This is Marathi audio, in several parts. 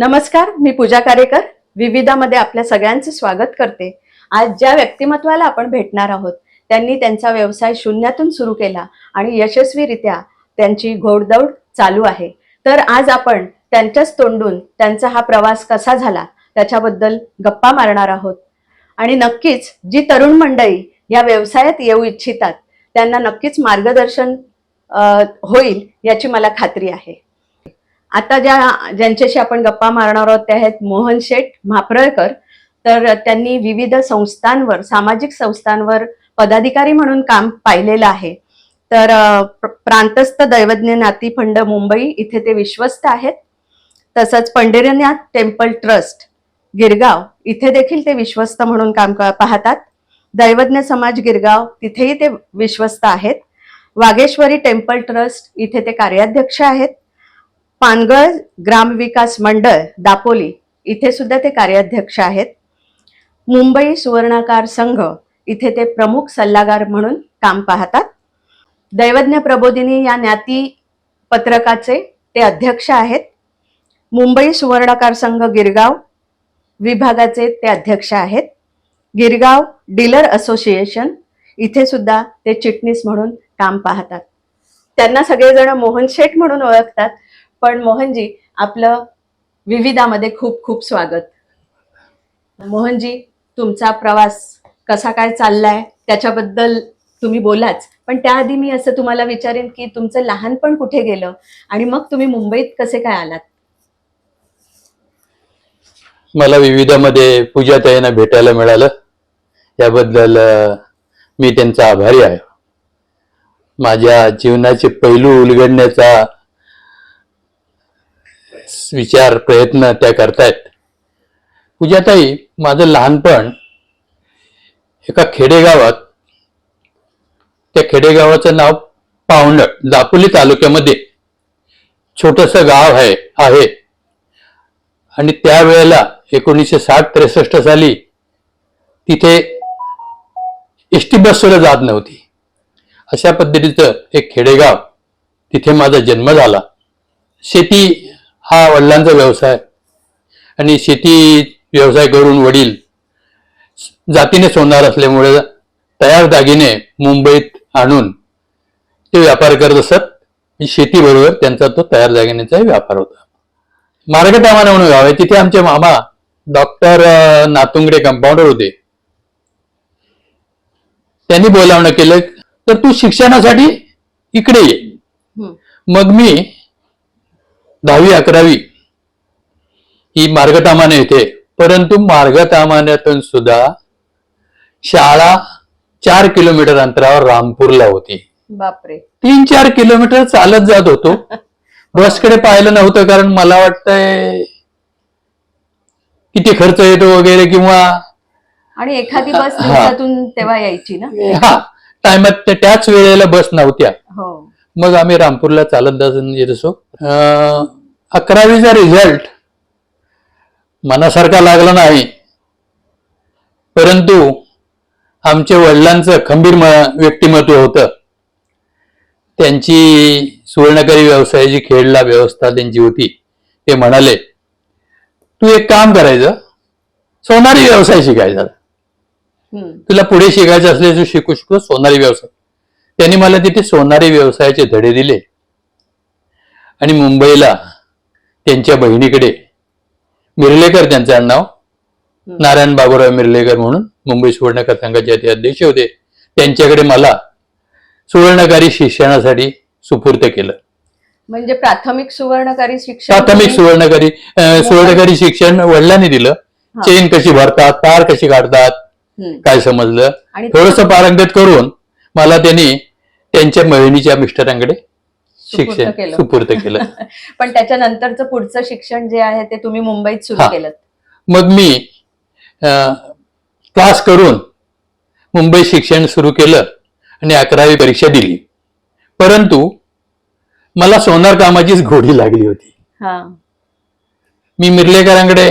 नमस्कार मी पूजा कारेकर. विविधामध्ये आपल्या सगळ्यांचं स्वागत करते. आज ज्या व्यक्तिमत्वाला आपण भेटणार आहोत त्यांनी त्यांचा व्यवसाय शून्यातून सुरू केला आणि यशस्वीरित्या त्यांची घोडदौड चालू आहे. तर आज आपण त्यांच्याच तोंडून त्यांचा हा प्रवास कसा झाला त्याच्याबद्दल गप्पा मारणार आहोत. आणि नक्कीच जी तरुण मंडळी या व्यवसायात येऊ इच्छितात त्यांना नक्कीच मार्गदर्शन होईल याची मला खात्री आहे. आता ज्या ज्यांच्याशी आपण गप्पा मारणार आहोत ते आहेत मोहन शेठ म्हापरळकर. तर त्यांनी विविध संस्थांवर सामाजिक संस्थांवर पदाधिकारी म्हणून काम पाहिलेलं आहे. तर प्रांतस्थ दैवज्ञ नाती फंड मुंबई इथे ते विश्वस्त आहेत. तसंच पंढरीनाथ टेम्पल ट्रस्ट गिरगाव इथे देखील ते विश्वस्त म्हणून काम पाहतात. दैवज्ञ समाज गिरगाव तिथेही ते विश्वस्त आहेत. वागेश्वरी टेम्पल ट्रस्ट इथे ते कार्याध्यक्ष आहेत. पानगळ ग्रामविकास मंडळ दापोली इथे सुद्धा ते कार्याध्यक्ष आहेत. मुंबई सुवर्णाकार संघ इथे ते प्रमुख सल्लागार म्हणून काम पाहतात. दैवज्ञ प्रबोधिनी या ज्ञाती पत्रकाचे ते अध्यक्ष आहेत. मुंबई सुवर्णाकार संघ गिरगाव विभागाचे ते अध्यक्ष आहेत. गिरगाव डीलर असोसिएशन इथे सुद्धा ते चिटणीस म्हणून काम पाहतात. त्यांना सगळेजण मोहन शेठ म्हणून ओळखतात. पण मोहनजी आपलं विविधामध्ये खूप खूप स्वागत. मोहनजी तुमचा प्रवास कसा काय चाललाय? त्याच्याबद्दल तुम्ही बोलाच. पण त्याआधी मी असं तुम्हाला विचारेन की तुमचं लहानपण कुठे गेलं? आणि मग तुम्ही मुंबईत कसे काय आलात? मला विविधामध्ये पूजाताईंना भेटायला मिळालं. याबद्दल मी त्यांचा आभारी आहे. माझ्या जीवनाचे पैलू उलगडण्याचा विचार प्रयत्न त्या करतायत. पूजाताई माझं लहानपण एका खेडेगावात त्या खेडेगावाचं नाव पावंड दापोली तालुक्यामध्ये छोटस गाव आहे आहे. आणि त्यावेळेला एकोणीसशे साठ त्रेसष्ट साली तिथे एस टी बस सुद्धा जात नव्हती. अशा पद्धतीचं एक खेडेगाव तिथे माझा जन्म झाला. शेती हा वडिलांचा व्यवसाय. आणि शेती व्यवसाय करून वडील जातीने सोडणार असल्यामुळे तयार दागिने मुंबईत आणून ते व्यापार करत असत. शेतीबरोबर त्यांचा तो तयार दागिन्याचाही व्यापार होता. मार्गटामाना म्हणून गाव आहे. तिथे आमचे मामा डॉक्टर नातुंगडे कंपाऊंडर होते. त्यांनी बोलावणं केलं तर तू शिक्षणासाठी इकडे ये. मग मी दहावी अकरावी ही मार्गटामाने येते. परंतु मार्गटामान्यातून सुद्धा शाळा चार किलोमीटर अंतरावर रामपूरला होती. बापरे. तीन चार किलोमीटर चालत जात होतो. बसकडे पाहिलं नव्हतं कारण मला वाटतंय किती खर्च येतो वगैरे किंवा आणि एखादी बस. दिवसातून तेव्हा यायची ना? हा. टायमात त्या- त्याच वेळेला बस नव्हत्या. हो. मग आम्ही रामपूरला चालत येत. असो अकरावीचा रिझल्ट मनासारखा लागला नाही. परंतु आमच्या वडिलांचं खंबीर म- व्यक्तिमत्व होतं. त्यांची सुवर्णकारी व्यवसायाची खेळला व्यवस्था त्यांची होती. ते म्हणाले तू एक काम करायचं सोनारी व्यवसाय शिकायचा. तुला पुढे शिकायचं असले तू शिकू शिकू सोनारी व्यवसाय. त्यांनी मला तिथे सोनारी व्यवसायाचे धडे दिले. आणि मुंबईला त्यांच्या बहिणीकडे मिर्लेकर त्यांचं आडनाव नारायण बाबूराव मिर्लेकर म्हणून मुंबई सुवर्णकार संघाचे ते अध्यक्ष होते. त्यांच्याकडे मला सुवर्णकारी शिक्षणासाठी सुपूर्त केलं. म्हणजे प्राथमिक सुवर्णकारी शिक्षण प्राथमिक तुम्ही- सुवर्णकारी सुवर्णकारी शिक्षण वडिलांनी दिलं. चेन कशी भरतात तार कशी काढतात. काय समजलं? थोडस पारंगत करून मला त्यांनी त्यांच्या बहिणीच्या मिस्टरांकडे शिक्षण. सुपूर्त केलं. पण त्याच्यानंतरचं पुढचं शिक्षण जे आहे ते तुम्ही मुंबईत सुरू. केलं मग मी क्लास करून मुंबई शिक्षण सुरू केलं आणि अकरावी परीक्षा दिली. परंतु मला सोनार कामाचीच घोडी लागली होती. मी मिर्लेकरांकडे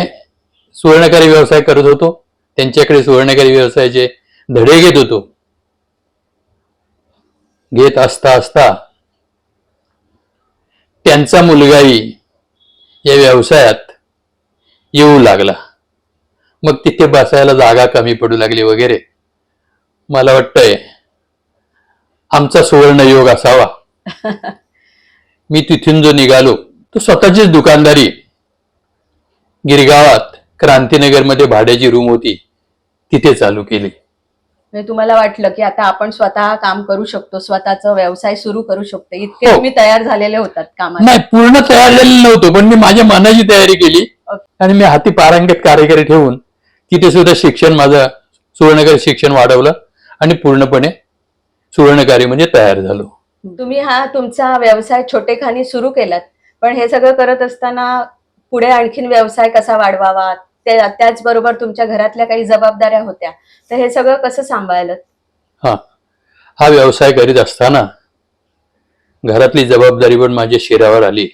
सुवर्णकारी व्यवसाय करत होतो. त्यांच्याकडे सुवर्णकारी व्यवसायाचे धडे घेत होतो. घेत असता असता त्यांचा मुलगाही या व्यवसायात येऊ लागला. मग तिथे बसायला जागा कमी पडू लागली वगैरे. मला वाटतंय आमचा सुवर्ण योग असावा. मी तिथून जो निघालो तो स्वतःचीच दुकानदारी. गिरगावात क्रांतीनगरमध्ये भाड्याची रूम होती. तिथे चालू केली. म्हणजे तुम्हाला वाटलं की आता आपण स्वतः काम करू शकतो स्वतःचा व्यवसाय सुरू करू शकतो. इतके हो. तुम्ही तयार झालेले होतात कामाला. नाही पूर्ण तयार झालेलं नव्हतं पण मी माझ्या मनाची तयारी केली. आणि मी हाती पारंगत कार्यकारी ठेवून तिथे सुद्धा शिक्षण माझं सुवर्णकारी शिक्षण वाढवलं आणि पूर्णपणे सुवर्णकारी म्हणजे तयार झालो. तुम्ही हा तुमचा व्यवसाय छोटेखानी सुरू केलात पण हे सगळं करत असताना पुढे आणखीन व्यवसाय कसा वाढवावा त्याचबरोबर तुमच्या घरातल्या काही जबाबदाऱ्या होत्या. तर हे सगळं कसं सांभाळलं? हा. हा व्यवसाय करीत असताना घरातली जबाबदारी पण माझ्या शिरावर आली.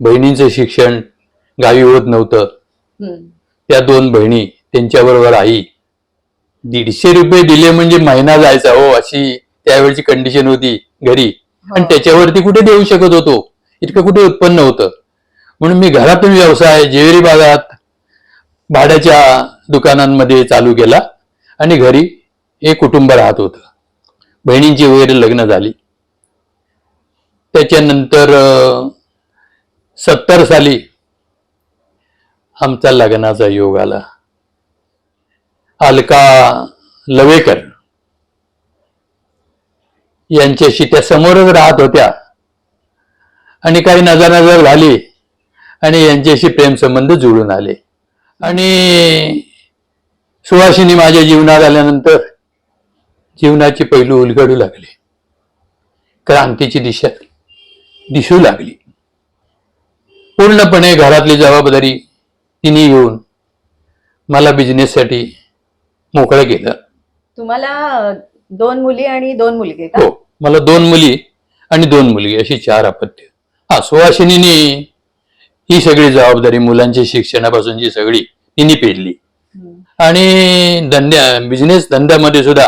बहिणींचं शिक्षण गावी होत नव्हतं. त्या दोन बहिणी त्यांच्याबरोबर आई. दीडशे रुपये दिले म्हणजे महिना जायचा हो अशी त्यावेळची कंडिशन होती घरी. आणि हो. त्याच्यावरती कुठे देऊ शकत होतो? इतकं कुठे उत्पन्न होतं? म्हणून मी घरातून व्यवसाय जेवेरी बागात भाड्याच्या दुकानांमध्ये चालू केला आणि घरी एक कुटुंब राहत होतं. बहिणींची वगैरे लग्न झाली. त्याच्यानंतर सत्तर साली आमचा लग्नाचा योग आला. अलका लवेकर यांच्याशी त्या समोरच राहत होत्या. आणि काही नजर नजर झाली आणि यांच्याशी प्रेमसंबंध जुळून आले. आणि सुहासिनी माझ्या जीवनात आल्यानंतर जीवनाची पैलू उलगडू लागले. क्रांतीची दिशा दिसू लागली. पूर्णपणे घरातली जबाबदारी तिने येऊन मला बिझनेससाठी मोकळं केलं. तुम्हाला दोन मुली आणि दोन मुलगे का? हो मला दोन मुली आणि दोन मुलगी अशी चार अपत्य. हा सुहासिनीने ही सगळी जबाबदारी मुलांच्या शिक्षणापासूनची सगळी तिने हम्म. आणि धंद्या बिझनेस धंद्यामध्ये सुद्धा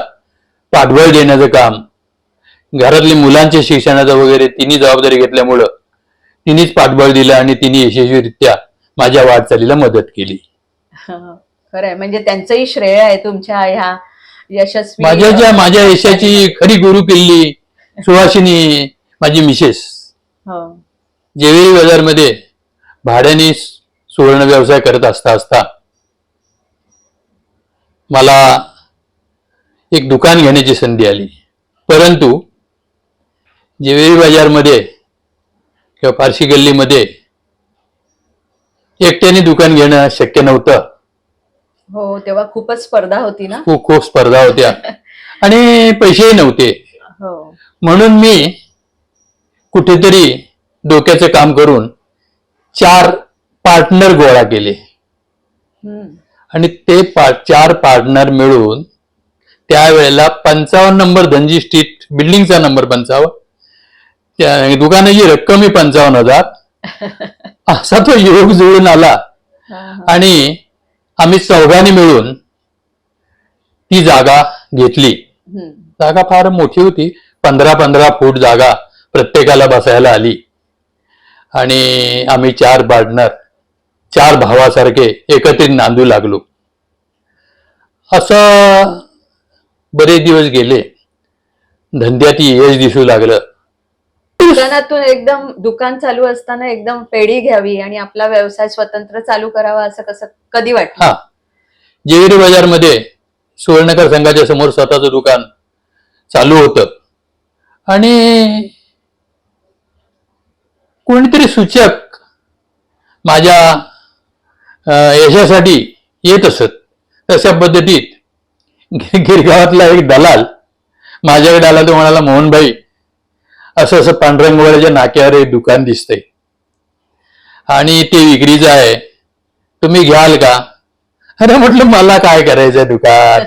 पाठबळ देण्याचं काम घरातली मुलांच्या शिक्षणाचं वगैरे तिने जबाबदारी घेतल्यामुळं तिनेच पाठबळ दिलं आणि तिने यशस्वीरित्या माझ्या वाटचालीला मदत केली खरंय म्हणजे त्यांचंही श्रेय आहे तुमच्या ह्या यशस्वी माझ्या ज्या माझ्या यशाची खरी गुरु किल्ली सुहासिनी माझी मिसेस हो. जेवेरी बाजारमध्ये भाड्याने सुवर्ण व्यवसाय करत असता असता मला एक दुकान घेण्याची संधी आली. परंतु जेवेरी बाजारमध्ये किंवा फारशी गल्लीमध्ये एकट्याने दुकान घेणं शक्य नव्हतं. हो तेव्हा खूपच स्पर्धा होती ना? खूप खूप स्पर्धा होत्या. आणि पैसेही नव्हते. हो. म्हणून मी कुठेतरी डोक्याचं काम करून चार पार्टनर गोळा केले. आणि ते चार पार्टनर मिळून त्यावेळेला पंचावन्न नंबर धनजी स्ट्रीट बिल्डिंगचा नंबर पंचावन्न त्या दुकानाची रक्कम ही पंचावन्न हजार. असा तो योग जुळून आला. आणि आम्ही चौघांनी मिळून ती जागा घेतली. जागा फार मोठी होती. पंधरा पंधरा फूट जागा प्रत्येकाला बसायला आली. आणि आम्ही चार पार्टनर चार भावासारखे एकत्रित नांदू लागलो. असं बरेच दिवस गेले. धंद्यात यश दिसू लागलं. दुकानातून एकदम दुकान चालू असताना एकदम पेढी घ्यावी आणि आपला व्यवसाय स्वतंत्र चालू करावा असं कसं कधी वाटलं? हा. जेविरी बाजारमध्ये सुवर्णकर संघाच्या समोर स्वतःचं दुकान चालू होतं. आणि कोणीतरी सूचक माझ्या यशासाठी येत असत. तशा पद्धतीत गिरगावातला एक दलाल माझ्याकडे आला तो म्हणाला मोहनभाई असं असं पांढरंगवाड्याच्या नाक्यावर एक दुकान दिसतंय. आणि ते विक्रीचं आहे. तुम्ही घ्याल का? अरे म्हटलं मला काय करायचंय दुकान?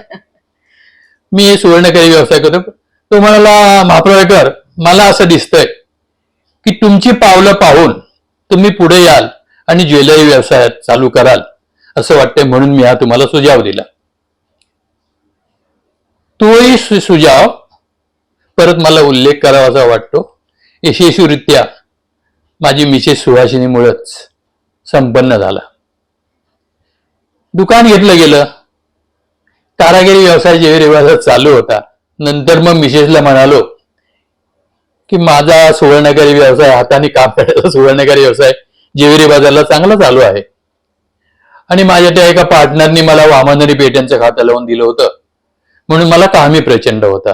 मी हे सुवर्णकारी व्यवसाय करतो. तो म्हणाला महाप्रवेकर मला असं दिसतंय. की तुमची पावलं पाहून तुम्ही पुढे याल आणि ज्वेलरी व्यवसायात चालू कराल असं वाटतंय म्हणून मी हा तुम्हाला सुझाव दिला. तोही सु- सुझाव. परत मला उल्लेख करावासा वाटतो. यशस्वीरित्या माझी मिसेस सुहासिनीमुळेच संपन्न झाला. दुकान घेतलं गेलं. कारागिरी व्यवसाय जेवी चालू होता. नंतर मग मिसेसला म्हणालो की माझा सुवर्णकारी व्यवसाय हाताने काम करायचा सुवर्णकारी व्यवसाय जेवेरी बाजारला चांगला चालू आहे. आणि माझ्या त्या एका पार्टनरनी मला वामनरी पेट्यांचं खातं लावून दिलं होतं. म्हणून मला कामी प्रचंड होता.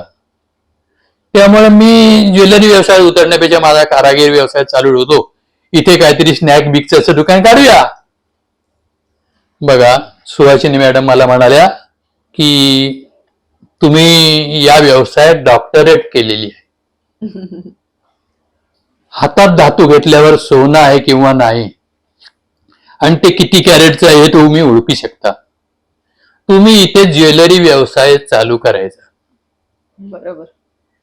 त्यामुळे मी ज्वेलरी व्यवसायात उतरण्यापेक्षा माझा कारागीर व्यवसाय चालू होतो. इथे काहीतरी स्नॅक बिकचं दुकान काढूया. बघा सुहासिनी मॅडम मला म्हणाल्या की तुम्ही या व्यवसायात डॉक्टरेट केलेली आहे. हातात धातू घेतल्यावर सोनं आहे किंवा नाही? आणि ते किती कॅरेटचं आहे हे तुम्ही ओळखू शकता. तुम्ही इथे ज्वेलरी व्यवसाय चालू करायचा. बरोबर.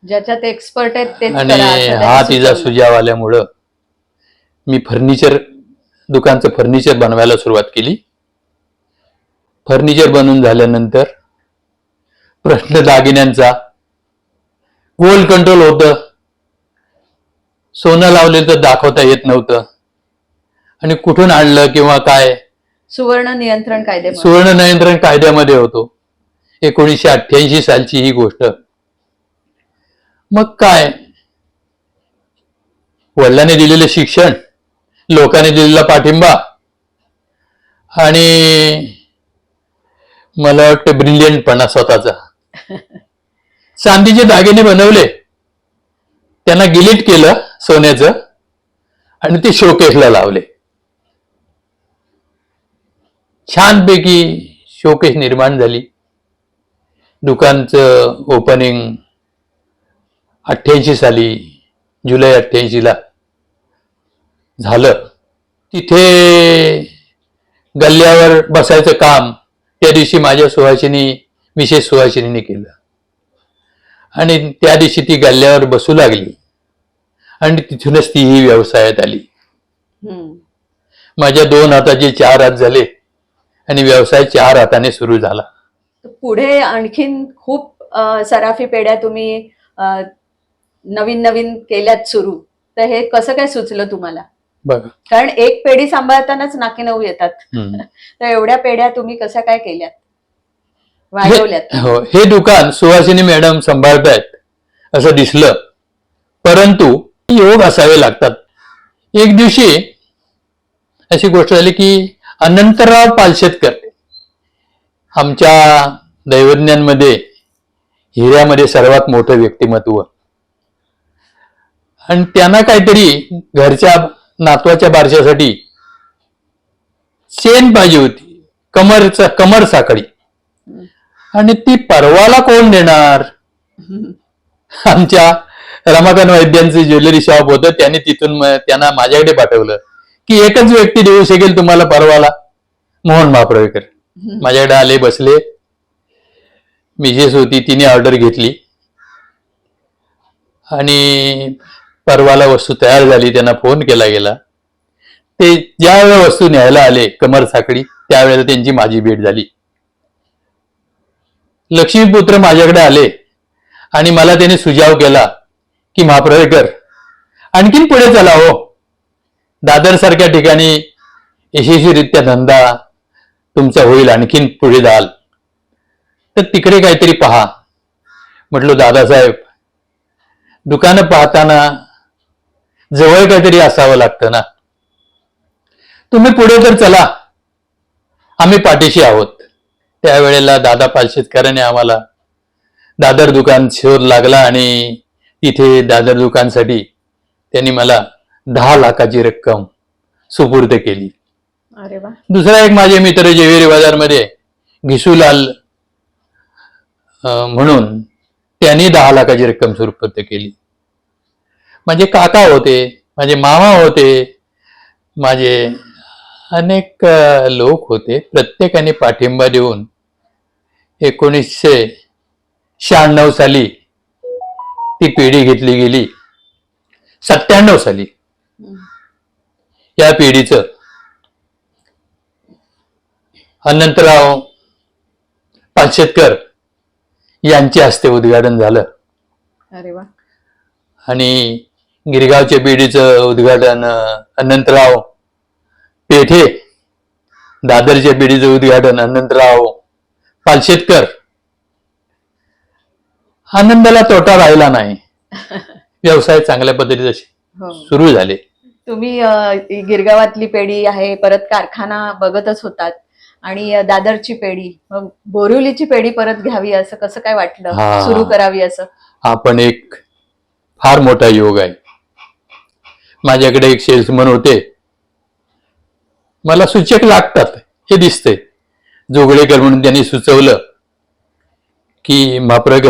ज्याच्यात एक्सपर्ट आहेत आणि हा तिचा. सुजाव आल्यामुळं मी फर्निचर दुकानचं फर्निचर बनवायला सुरुवात केली. फर्निचर बनवून झाल्यानंतर प्रश्न दागिन्यांचा गोल्ड कंट्रोल होतं. सोनं लावलेलं तर दाखवता येत नव्हतं. आणि कुठून आणलं किंवा काय? सुवर्ण नियंत्रण कायदे सुवर्ण नियंत्रण कायद्यामध्ये होतो. एकोणीसशे अठ्ठ्याऐंशी सालची ही गोष्ट. मग काय? वडिलांनी दिलेलं शिक्षण लोकांनी दिलेला पाठिंबा. आणि मला वाटतं ब्रिलियंटपणा स्वतःचा. चांदीचे दागिने बनवले. त्यांना गिलीट केलं. सोन्याचं. आणि ते शोकेशला लावले. छानपैकी शोकेश निर्माण झाली. दुकानचं ओपनिंग अठ्ठ्याऐंशी साली जुलै अठ्ठ्याऐंशीला झालं. तिथे गल्ल्यावर बसायचं काम त्या दिवशी माझ्या सुहासिनी विशेष सुहासिनीने केलं. आणि त्या दिवशी ती गल्ल्यावर बसू लागली. आणि तिथूनच ती ही व्यवसायात आली. माझ्या दोन हाताचे चार हात झाले आणि व्यवसाय चार हाताने सुरू झाला. तर पुढे आणखीन खूप सराफी पेढ्या तुम्ही नवीन नवीन केल्यात सुरू. तर हे कसं काय सुचलं तुम्हाला? बघा. कारण एक पेढी सांभाळतानाच नाकी नऊ येतात. तर एवढ्या पेढ्या तुम्ही कशा काय केल्यात? वाढवल्यात. हे- हो हे दुकान सुहासिनी मॅडम सांभाळतायत असं दिसलं. परंतु योग असावे लागतात. एक दिवशी अशी गोष्ट झाली की अनंतराव पालशेतकर आमच्या दैवज्ञांमध्ये हिऱ्यामध्ये सर्वात मोठं व्यक्तिमत्व. आणि त्यांना काहीतरी घरच्या नातवाच्या बारशासाठी चेन पाहिजे होती कमरचा कमर साखळी. आणि ती परवाला कोण देणार? आमच्या रमाकांत वैद्यांचं ज्वेलरी शॉप होतं त्यांनी तिथून त्यांना माझ्याकडे पाठवलं. की एकच व्यक्ती देऊ शकेल तुम्हाला परवाला? मोहन महाप्रवेकर माझ्याकडे आले बसले. मिसेस होती तिने ऑर्डर घेतली. आणि परवाला वस्तू तयार झाली त्यांना फोन केला गेला. ते ज्या वेळेला वस्तू न्यायला आले कमर साखळी त्यावेळेला त्यांची माझी भेट झाली. लक्ष्मीपुत्र माझ्याकडे आले. आणि मला त्याने सुझाव केला. की महाप्रवेकर आणखीन पुढे चला हो. दादर सारख्या ठिकाणी यशस्वीरित्या धंदा तुमचा होईल आणखीन पुढे जाल. तर तिकडे काहीतरी पहा. म्हटलो दादासाहेब दुकानं पाहताना जवळ काहीतरी असावं लागतं ना. तुम्ही पुढे तर चला. आम्ही पाठीशी आहोत. त्यावेळेला दादा पाल शेतकऱ्याने आम्हाला दादर दुकान शोध लागला आणि तिथे दादर दुकानसाठी त्यांनी मला दहा लाखाची रक्कम सुपूर्द केली. अरे वा. दुसरा एक माझे मित्र जेवेरी बाजारमध्ये घिसूलाल म्हणून त्यांनी दहा लाखाची रक्कम सुपूर्द केली. माझे काका होते माझे मामा होते माझे अनेक लोक होते. प्रत्येकाने पाठिंबा देऊन एकोणीसशे शहाण्णव साली ती पिढी घेतली गेली. सत्त्याण्णव साली. या पिढीचं अनंतराव पाचशेतकर यांच्या हस्ते उद्घाटन झालं. अरे वा. आणि गिरगावच्या पिढीचं उद्घाटन अनंतराव पेठे दादरच्या पिढीचं उद्घाटन आनंदराव पालशेतकर आनंदाला तोटा राहिला नाही. व्यवसाय चांगल्या पद्धतीचे हो. सुरू झाले. तुम्ही गिरगावातली पेढी आहे परत कारखाना बघतच होतात. आणि दादरची पेढी बोरिवलीची पेढी परत घ्यावी असं कसं काय वाटलं. सुरू करावी असं? हा पण एक फार मोठा योग आहे. माझ्याकडे एक सेल्समन होते. मला सूचक लागतात हे दिसतंय. जोगळेकर म्हणून त्यांनी सुचवलं की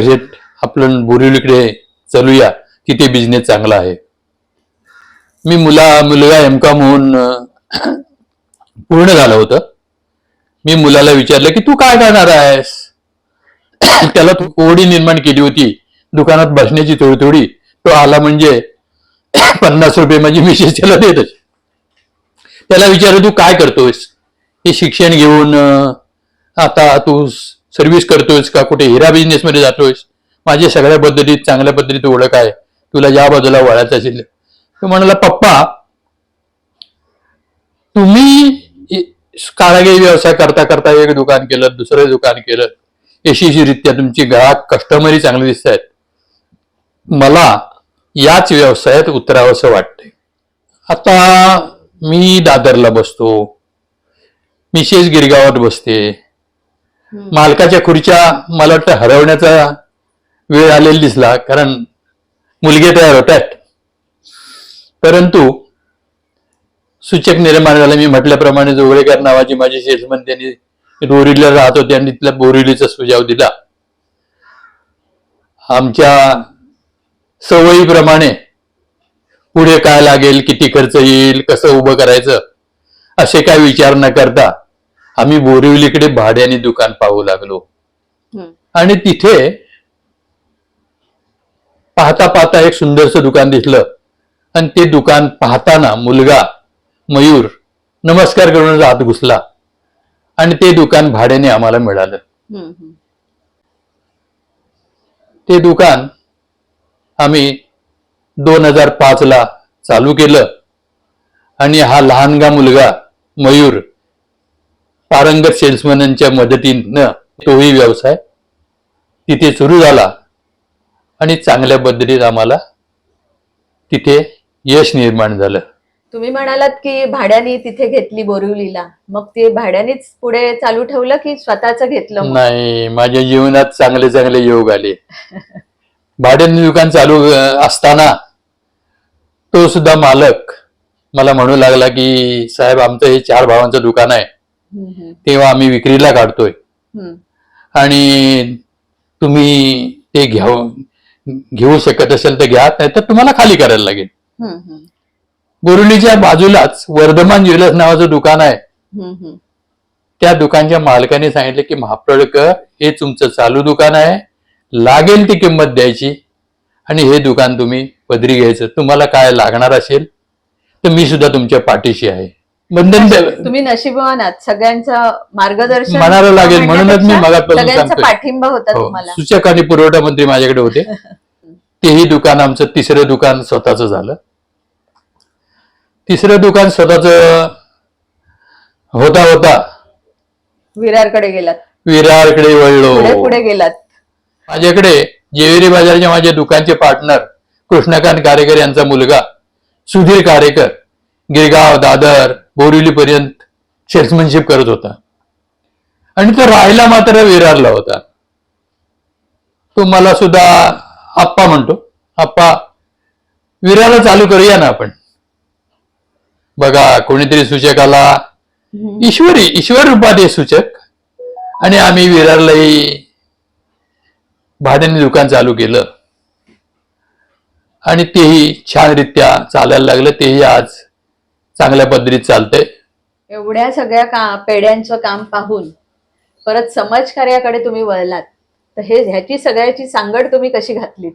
शेठ आपण बोरिवलीकडे चलूया तिथे बिझनेस चांगला आहे. मी मुला मुलगा एम कॉम होऊन पूर्ण झालं होतं. मी मुलाला विचारलं की तू काय करणार आहेस? त्याला तू ओढी निर्माण केली होती. दुकानात बसण्याची थोडी थोडी तो आला म्हणजे पन्नास रुपये माझी मिसेस त्याला देत त्याला विचारलं तू काय करतोयस? हे शिक्षण घेऊन आता तू सर्व्हिस करतोयस का? कुठे हिरा बिझनेस मध्ये जातोयस? माझ्या सगळ्या पद्धतीत चांगल्या पद्धतीत ओळख आहे. तुला या बाजूला वळायचं असेल. तो म्हणाला पप्पा तुम्ही कारागिरी व्यवसाय करता करता एक दुकान केलं दुसरं दुकान केलं. यशस्वीरित्या तुमची ग्राहक कस्टमरी चांगले दिसत आहेत मला याच व्यवसायात उतरावंसं वाटतंय. आता मी दादरला बसतो. मिसेस गिरगावात बसते. मालकाच्या खुर्च्या मला वाटतं हरवण्याचा वेळ आलेला दिसला कारण मुलगे तयार होत आहेत परंतु सूचक निर्माण झालं. मी म्हटल्याप्रमाणे जोगळेकर नावाची माझी सेल्समन त्यांनी बोरिवलीला राहत होते आणि तिथल्या बोरिवलीचा सुझाव दिला. आमच्या सवयीप्रमाणे पुढे काय लागेल किती खर्च येईल कसं उभं करायचं असे काय विचार न करता आम्ही बोरिवलीकडे भाड्याने दुकान पाहू लागलो. आणि तिथे पाहता पाहता एक सुंदरसं दुकान दिसलं. आणि ते दुकान पाहताना मुलगा मयूर नमस्कार करून आत घुसला. आणि ते दुकान भाड्याने आम्हाला मिळालं. ते दुकान आम्ही दोन हजार पाच ला चालू केलं. आणि हा लहानगा मुलगा मयूर पारंगत सेल्समॅनच्या मदतीनं तोही व्यवसाय तिथे सुरू झाला. आणि चांगल्या पद्धतीत आम्हाला तिथे यश निर्माण झालं. तुम्ही म्हणालात की भाड्याने तिथे घेतली बोरिवलीला. मग ते भाड्यानेच पुढे चालू ठेवलं की स्वतःच घेतलं? नाही माझ्या जीवनात चांगले चांगले योग आले. भाड्याने दुकान चालू असताना तो सुद्धा मालक मला म्हणू लागला की साहेब आमचं हे चार भावांचं दुकान आहे. तेव्हा आम्ही विक्रीला काढतोय. आणि तुम्ही ते घेऊ घेऊ शकत असेल तर घ्या नाही तर तुम्हाला खाली करायला लागेल. हम्म, हम्म, बोरिवलीच्या बाजूलाच वर्धमान ज्वेलर्स नावाचं दुकान आहे. त्या दुकानच्या मालकाने सांगितलं की महाप्रडकर हे तुमचं चालू दुकान आहे. लागेल ती किंमत द्यायची. आणि हे दुकान तुम्ही पदरी घ्यायचं. तुम्हाला काय लागणार असेल तर मी सुद्धा तुमच्या पाठीशी आहे. बंधन तुम्ही नशीबवान आहात सगळ्यांचं मार्गदर्शन म्हणायला लागेल, म्हणूनच मी सांगतोय. पाठिंबा होता हो, सूचक आणि पुरवठा मंत्री माझ्याकडे होते. तेही दुकान आमचं तिसरं दुकान स्वतःच झालं. तिसरं दुकान स्वतःच होता होता. विरारकडे गेलात. विरारकडे वळलो. पुढे गेलात. माझ्याकडे जेवेरी बाजारच्या माझे दुकानचे पार्टनर कृष्णकांत कारेकर यांचा मुलगा सुधीर कारेकर गिरगाव दादर बोरिवली पर्यंत सेल्समनशिप करत होता. आणि तो राहायला मात्र विरारला होता. तो मला सुद्धा आप्पा म्हणतो. आप्पा विरारला चालू करूया ना आपण. बघा कोणीतरी सूचकाला हम्म. ईश्वरी ईश्वर रूपात आहे सूचक. आणि आम्ही विरारलाही भाड्याने दुकान चालू केलं. आणि तेही छानरित्या चालायला लागलं. तेही आज चांगल्या पद्धतीत चालतंय. एवढ्या सगळ्या का पेढ्यांचं काम पाहून परत समाजकार्याकडे तुम्ही वळलात. तर हे ह्याची सगळ्याची सांगड तुम्ही कशी घातलीत?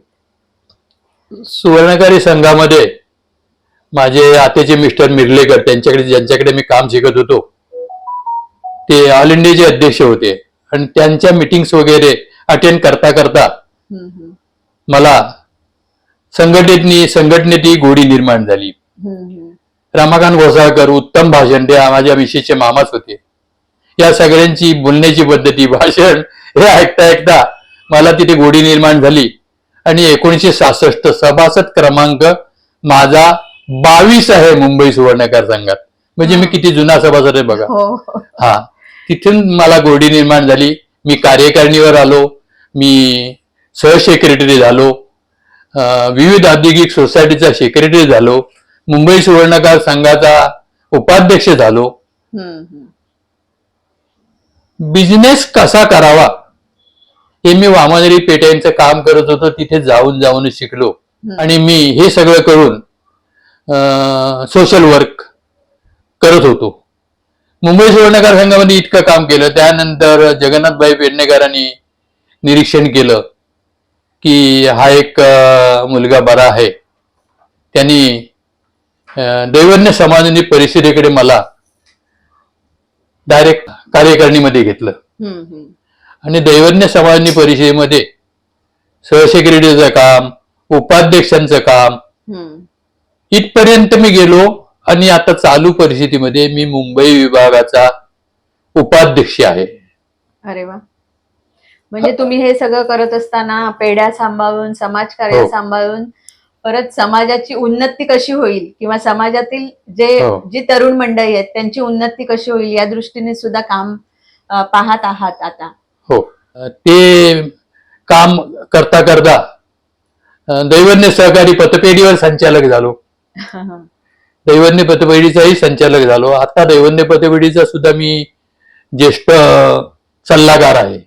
सुवर्णकारी संघामध्ये माझे आत्याचे मिस्टर मिरलेकर त्यांच्याकडे ज्यांच्याकडे मी काम शिकत होतो ते ऑल इंडियाचे अध्यक्ष होते. आणि त्यांच्या मिटिंग्स वगैरे अटेंड करता करता मला संघटनेतनी संघटनेत गोडी निर्माण झाली. रमाकांत घोसाळकर उत्तम भाषण ते माझ्या विशेषचे मामाच होते. या सगळ्यांची बोलण्याची पद्धती भाषण हे ऐकता ऐकता मला तिथे गोडी निर्माण झाली. आणि एकोणीसशे सहासष्ट सभासद क्रमांक माझा बावीस आहे मुंबई सुवर्णकार संघात. म्हणजे मी किती जुना सभासद आहे बघा. हो. हा. तिथून मला गोडी निर्माण झाली. मी कार्यकारिणीवर आलो. मी सहसेक्रेटरी झालो. विविध औद्योगिक सोसायटीचा सेक्रेटरी झालो. मुंबई सुवर्णकार संघाचा उपाध्यक्ष झालो. बिझनेस कसा करावा? हे मी वामनरी पेट्यांचं काम करत होतो तिथे जाऊन जाऊन शिकलो. आणि मी हे सगळं करून सोशल वर्क करत होतो. मुंबई सुवर्णकार संघामध्ये इतकं काम केलं. त्यानंतर जगन्नाथभाई पेडणेकरांनी निरीक्षण केलं की हा एक मुलगा बरा आहे. त्यांनी दैवन्य समाजाने परिस्थितीकडे मला डायरेक्ट कार्यकारिणीमध्ये घेतलं. आणि दैवन्य समाजनी परिषदेमध्ये सहसेक्रेटरीचं काम उपाध्यक्षांचं काम. इथपर्यंत मी गेलो आणि आता चालू परिस्थितीमध्ये मी मुंबई विभागाचा उपाध्यक्ष आहे अरे वा म्हणजे तुम्ही हे सगळं करत असताना पेढ्या सांभाळून समाजकार्य हो. सांभाळून परत समाजाची उन्नती कशी होईल किंवा समाजातील जे हो. जी तरुण मंडळी आहेत त्यांची उन्नती कशी होईल या दृष्टीने सुद्धा काम पाहत आहात आता हो ते काम करता करता दैवन्य सहकारी पतपेढीवर संचालक झालो दैवन्य पतपेढीचाही संचालक झालो आता दैवन्य पतपेढीचा सुद्धा मी ज्येष्ठ सल्लागार आहे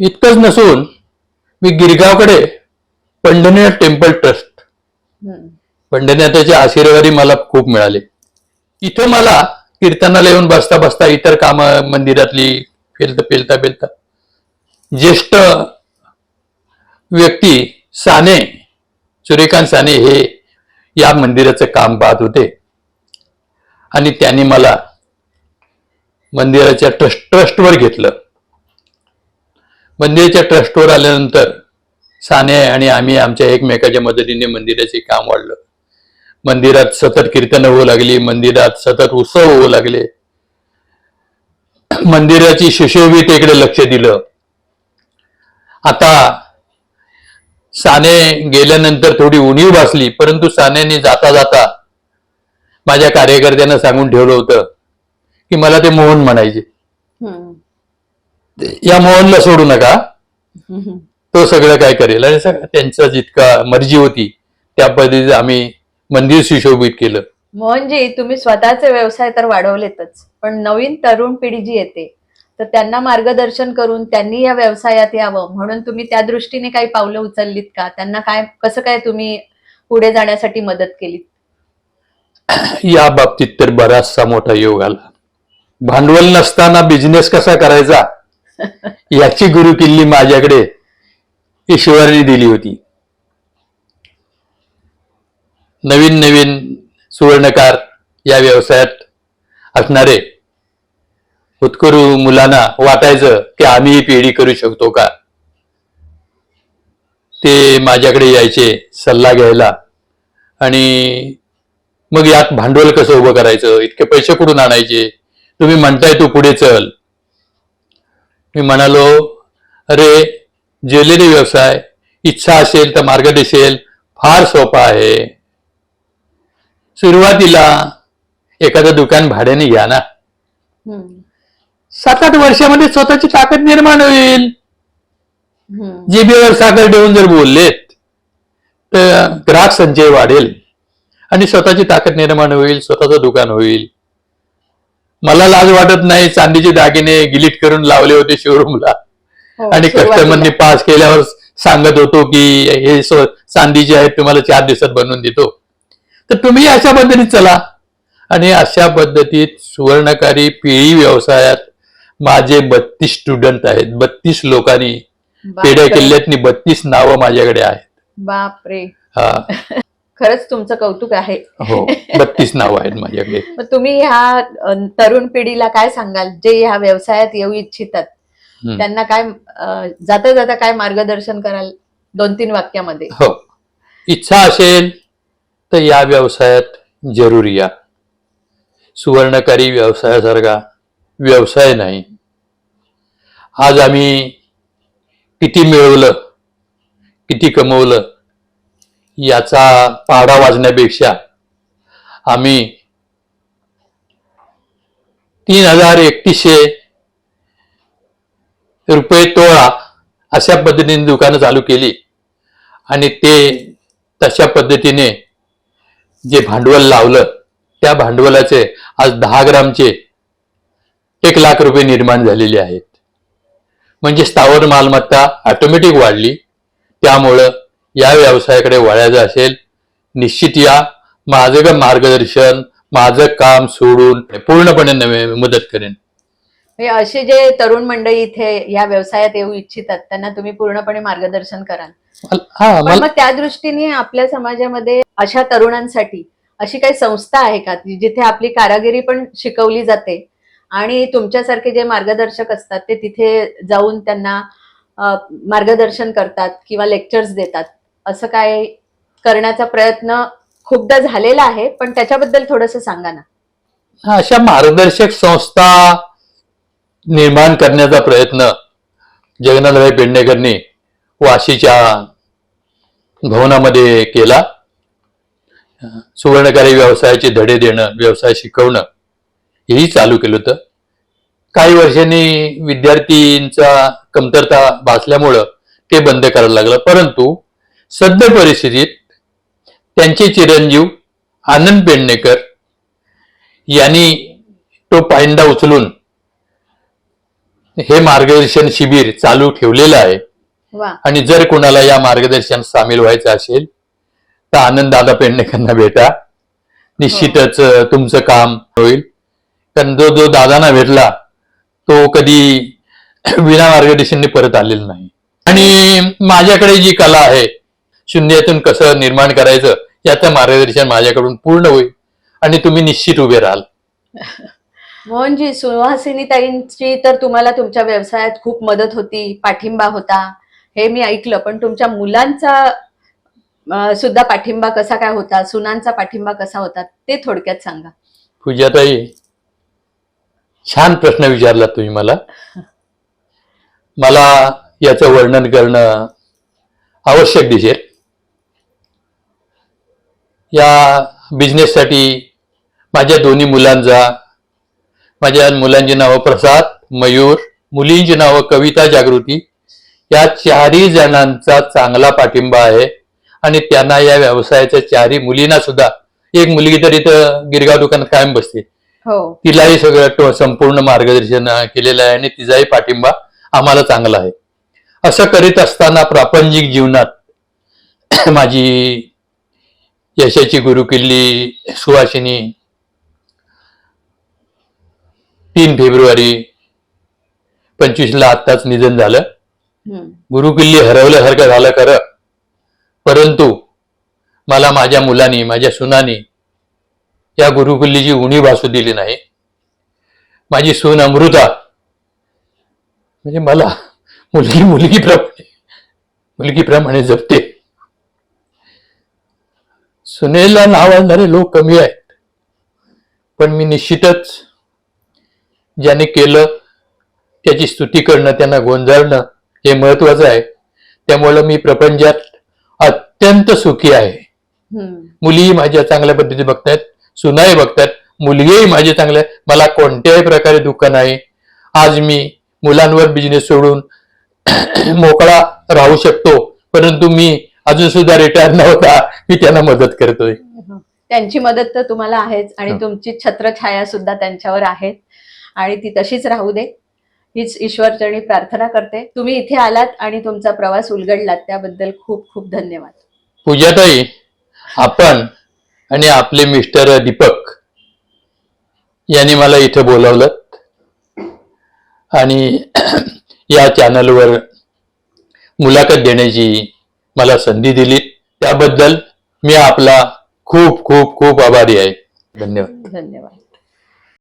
इतकंच नसून मी गिरगावकडे पंढरनाथ टेम्पल ट्रस्ट. पंढरनाथाचे आशीर्वादी मला खूप मिळाले. इथं मला कीर्तनाला येऊन बसता बसता इतर काम मंदिरातली फिरता फिरता फिरता. ज्येष्ठ व्यक्ती साने सूर्यकांत साने हे या मंदिराचं काम पाहत होते. आणि त्यांनी मला मंदिराच्या ट्रस्ट ट्रस्टवर घेतलं. मंदिराच्या ट्रस्टवर आल्यानंतर साने आणि आम्ही आमच्या एकमेकाच्या मदतीने मंदिराचे काम वाढलं. मंदिरात सतत कीर्तन होऊ लागली मंदिरात सतत उत्सव होऊ लागले. मंदिराची सुशोभितेकडे लक्ष दिलं. आता साने गेल्यानंतर थोडी उणीव भासली परंतु सानेने जाता जाता माझ्या कार्यकर्त्यांना सांगून ठेवलं होतं की मला ते मोहन म्हणायचे. या मोहनला सोडू नका. तो सगळं काय करेल? आणि त्यांचं जितका मर्जी होती त्या पद्धतीने आम्ही मंदिर सुशोभित केलं. मोहनजी तुम्ही स्वतःचे व्यवसाय तर वाढवलेतच पण नवीन तरुण पिढी जी येते तर त्यांना मार्गदर्शन करून त्यांनी या व्यवसायात यावं म्हणून तुम्ही त्या दृष्टीने काही पावलं उचललीत का? त्यांना काय कसं काय तुम्ही पुढे जाण्यासाठी मदत केली या बाबतीत तर बराचसा मोठा योग आला. भांडवल नसताना बिझनेस कसा करायचा? याची गुरु किल्ली माझ्याकडे ईश्वराने दिली होती. नवीन नवीन सुवर्णकार या व्यवसायात असणारे उत्करू मुलांना वाटायचं की आम्ही ही पेढी करू शकतो का? ते माझ्याकडे यायचे सल्ला घ्यायला. आणि मग यात भांडवल कसं उभं करायचं? इतके पैसे कुठून आणायचे? तुम्ही म्हणताय तू पुढे चल. मी म्हणालो अरे ज्वेलरी व्यवसाय इच्छा असेल तर मार्ग दिसेल फार सोपा आहे. सुरुवातीला एखादं दुकान भाड्याने घ्या ना. सात आठ वर्षामध्ये स्वतःची ताकद निर्माण होईल. जिभेवर साखर ठेवून जर बोललेत तर ग्राहक संचय वाढेल आणि स्वतःची ताकद निर्माण होईल स्वतःचं दुकान होईल. मला लाज वाटत नाही चांदीचे दागिने गिलीट करून लावले होते शोरूमला आणि सुरुवातीला. कस्टमरने पास केल्यावर सांगत होतो की हे स्व- चांदीचे आहेत तुम्हाला चार दिवसात बनवून देतो. तर तुम्ही अशा पद्धतीत चला. आणि अशा पद्धतीत सुवर्णकारी पिढी व्यवसायात माझे बत्तीस स्टुडंट आहेत. बत्तीस लोकांनी पेढ्या. किल्ल्यातनी बत्तीस नावं माझ्याकडे आहेत. बापरे. हा. खरंच तुमचं कौतुक आहे. हो बत्तीस नावं आहेत माझ्याकडे. तुम्ही ह्या तरुण पिढीला काय सांगाल? जे ह्या व्यवसायात येऊ इच्छितात. त्यांना काय जाता जाता काय मार्गदर्शन कराल दोन तीन वाक्यामध्ये? हो. इच्छा असेल तर या व्यवसायात जरूर या. सुवर्णकारी व्यवसायासारखा व्यवसाय नाही. आज आम्ही किती मिळवलं किती कमवलं याचा पाढा वाजण्यापेक्षा आम्ही तीन हजार एकतीसशे रुपये तोळा अशा पद्धतीने दुकानं चालू केली. आणि ते तशा पद्धतीने जे भांडवल लावलं त्या भांडवलाचे आज दहा ग्रामचे एक लाख रुपये निर्माण झालेले आहेत. म्हणजे स्थावर मालमत्ता ऑटोमॅटिक वाढली. त्यामुळं या व्यवसायाकडे वळायचं असेल निश्चित या माझं ग मार्गदर्शन माझं काम सोडून पूर्णपणे नवे मदत करेन. असे जे तरुण मंडळी इथे या व्यवसायात येऊ इच्छितात त्यांना तुम्ही पूर्णपणे मार्गदर्शन कराल. पण मग त्या दृष्टीने आपल्या समाजामध्ये अशा तरुणांसाठी अशी काही संस्था आहे का जिथे आपली कारागिरी पण शिकवली जाते आणि तुमच्यासारखे जे मार्गदर्शक असतात ते तिथे जाऊन त्यांना मार्गदर्शन करतात किंवा लेक्चर्स देतात? असं काय करण्याचा प्रयत्न खूपदा झालेला आहे पण त्याच्याबद्दल थोडस सांगा ना. अशा मार्गदर्शक संस्था निर्माण करण्याचा प्रयत्न जगन्नाथभाई पेडणेकरनी वाशीच्या भवनामध्ये केला. सुवर्णकारी व्यवसायाचे धडे देणं व्यवसाय शिकवणं हेही चालू केलं होतं. काही वर्षांनी विद्यार्थींचा कमतरता भासल्यामुळं ते बंद करायला लागलं. परंतु सद्य परिस्थितीत त्यांचे चिरंजीव आनंद पेडणेकर यांनी तो पायंडा उचलून हे मार्गदर्शन शिबिर चालू ठेवलेलं आहे. आणि जर कोणाला या मार्गदर्शनात सामील व्हायचं असेल तर आनंद दादा पेडणेकरांना भेटा. निश्चितच अं, तुमचं काम होईल. कारण जो जो दादांना भेटला तो कधी विना मार्गदर्शनने परत आलेला नाही. आणि माझ्याकडे जी कला आहे शून्यातून कसं निर्माण करायचं याचं मार्गदर्शन माझ्याकडून पूर्ण होईल. आणि तुम्ही निश्चित उभे राहाल. मोहनजी सुहासिनी ताईंची तर तुम्हाला तुमच्या व्यवसायात खूप मदत होती पाठिंबा होता. हे मी ऐकलं पण तुमच्या मुलांचा सुद्धा पाठिंबा कसा काय होता? सुनांचा पाठिंबा कसा होता? ते थोडक्यात सांगा. पूजाताई छान प्रश्न विचारला तुम्ही मला. मला याचं वर्णन करणं आवश्यक दिसेल. या बिझनेससाठी माझ्या दोन्ही मुलांचा माझ्या मुलांची नावं प्रसाद मयूर मुलींची नावं कविता जागृती. या चारही जणांचा चांगला पाठिंबा आहे. आणि त्यांना या व्यवसायाच्या चारही मुलींना सुद्धा एक मुलगी तर इथं गिरगाव दुकानात कायम बसते. हो. तिलाही सगळं संपूर्ण मार्गदर्शन केलेलं आहे आणि तिचाही पाठिंबा आम्हाला चांगला आहे. असं करीत असताना प्रापंचिक जीवनात माझी यशाची गुरुकिल्ली सुहासिनी तीन फेब्रुवारी पंचवीसला आत्ताच निधन झालं. गुरुकिल्ली हरवल्यासारखं झालं खरं. परंतु मला माझ्या मुलांनी माझ्या सुनानी या गुरुकिल्लीची उणी भासू दिली नाही. माझी सून अमृता म्हणजे मला मुलगी मुलगीप्रमाणे मुलगीप्रमाणे जपते. सुनेला नाव आणणारे लोक कमी आहेत. पण मी निश्चितच ज्याने केलं त्याची स्तुती करणं त्यांना गोंजारणं हे महत्वाचं आहे. त्यामुळं मी प्रपंचात अत्यंत सुखी आहे. मुलीही माझ्या चांगल्या पद्धतीने बघतायत सुनाही बघतायत मुलगीही माझे चांगले मला कोणत्याही प्रकारे दुःख नाही. आज मी मुलांवर बिझनेस सोडून मोकळा राहू शकतो परंतु मी अजून सुद्धा रिटायर नव्हता मी त्यांना मदत करतोय. त्यांची मदत तर तुम्हाला आहेच आणि. तुमची छत्रछाया सुद्धा त्यांच्यावर आहे. आणि ती तशीच राहू दे. हीच ईश्वरचरणी प्रार्थना करते. तुम्ही इथे आलात आणि तुमचा प्रवास उलगडलात. त्याबद्दल खूप खूप धन्यवाद. पूजाताई आपण आणि आपले मिस्टर दीपक यांनी मला इथं बोलावलं. आणि या चॅनलवर मुलाखत देण्याची मला संधी दिली. त्याबद्दल मी आपला खूप खूप खूप आभारी आहे. धन्यवाद. धन्यवाद.